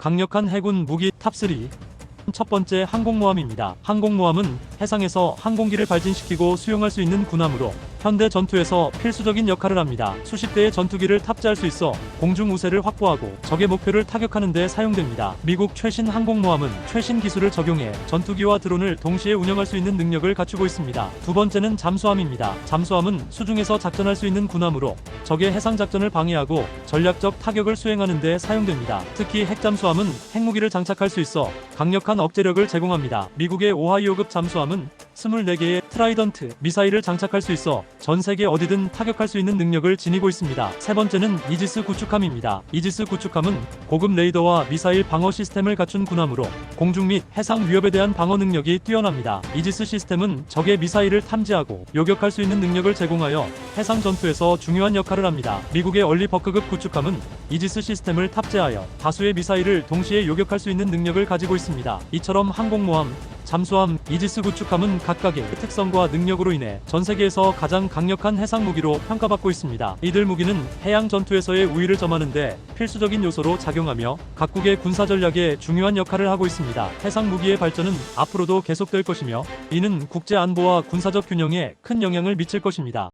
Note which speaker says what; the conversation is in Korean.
Speaker 1: 강력한 해군 무기 탑3 첫 번째 항공모함입니다. 항공모함은 해상에서 항공기를 발진시키고 수용할 수 있는 군함으로 현대 전투에서 필수적인 역할을 합니다. 수십 대의 전투기를 탑재할 수 있어 공중 우세를 확보하고 적의 목표를 타격하는 데 사용됩니다. 미국 최신 항공모함은 최신 기술을 적용해 전투기와 드론을 동시에 운영할 수 있는 능력을 갖추고 있습니다. 두 번째는 잠수함입니다. 잠수함은 수중에서 작전할 수 있는 군함으로 적의 해상 작전을 방해하고 전략적 타격을 수행하는 데 사용됩니다. 특히 핵잠수함은 핵무기를 장착할 수 있어 강력한 억제력을 제공합니다. 미국의 오하이오급 잠수함은 24개의 트라이던트 미사일을 장착할 수 있어 전 세계 어디든 타격할 수 있는 능력을 지니고 있습니다. 세 번째는 이지스 구축함입니다. 이지스 구축함은 고급 레이더와 미사일 방어 시스템을 갖춘 군함으로 공중 및 해상 위협에 대한 방어 능력이 뛰어납니다. 이지스 시스템은 적의 미사일을 탐지하고 요격할 수 있는 능력을 제공하여 해상 전투에서 중요한 역할을 합니다. 미국의 얼리버크급 구축함은 이지스 시스템을 탑재하여 다수의 미사일을 동시에 요격할 수 있는 능력을 가지고 있습니다. 이처럼 항공모함, 잠수함, 이지스 구축함은 각각의 특성과 능력으로 인해 전 세계에서 가장 강력한 해상 무기로 평가받고 있습니다. 이들 무기는 해양 전투에서의 우위를 점하는데 필수적인 요소로 작용하며 각국의 군사 전략에 중요한 역할을 하고 있습니다. 해상 무기의 발전은 앞으로도 계속될 것이며 이는 국제 안보와 군사적 균형에 큰 영향을 미칠 것입니다.